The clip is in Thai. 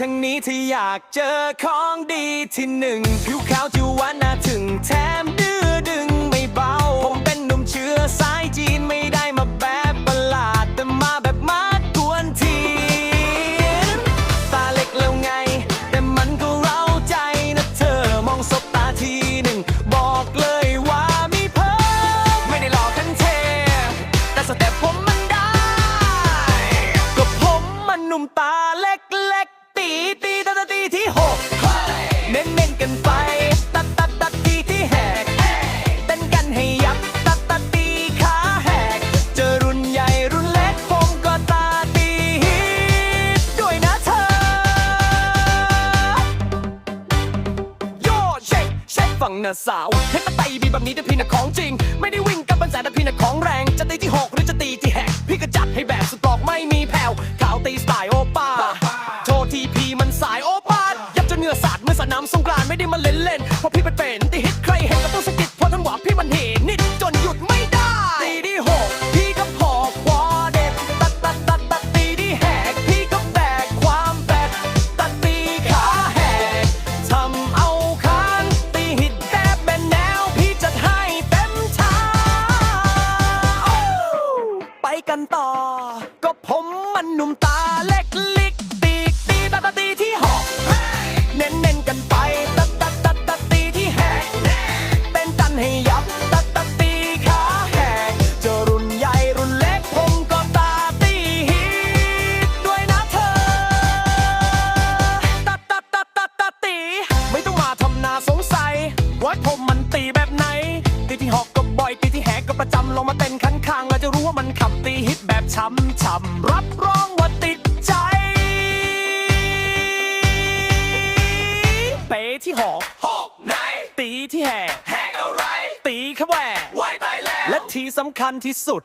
ทางนี้ถ้าอยากเจอของดีที่หนึ่งผิวขาวจิววันน่าถึงแถมดื้อดึงไม่เบา ผมเป็นหนุ่มเชื้อสายจีนไม่ได้มาแบบประหลาด แต่มาแบบมากวนทีนตาเล็กแล้วไง แต่มันก็เร้าใจนะเธอมองสบตาทีหนึ่ง บอกเลยว่ามีเพิ่มไม่ได้หลอกกันเท แต่สเต็ปผมมันได้ ก็ผมมันหนุ่มตาเล็ก ที่หกเน้นเน้นๆกันไป ตัดตัดตัดตีที่แหกเต้นกันให้ยับ ตัดตัดตีขาแหก เจอรุ่นใหญ่รุ่นเล็กผมก็ตาตีฮิตด้วยนะเธอ โยเช็คเช็คฝั่งหน้าสาวเห็นตะไตบีแบบนี้แต่พี่น่ะของจริง ไม่ได้วิ่งกับบันแสแต่พี่น่ะของแรง จะตีที่หก ไม่ได้มาเล่นเล่นเพราะพี่เป็นเป็นตีับตีฮิตแบบช้ำช้ำๆรับรองว่าติดใจเตะที่หอกหอกไหน ตีที่แหกแหกอะไร ตีขแหวกวายตายแล้ว และที่สำคัญที่สุด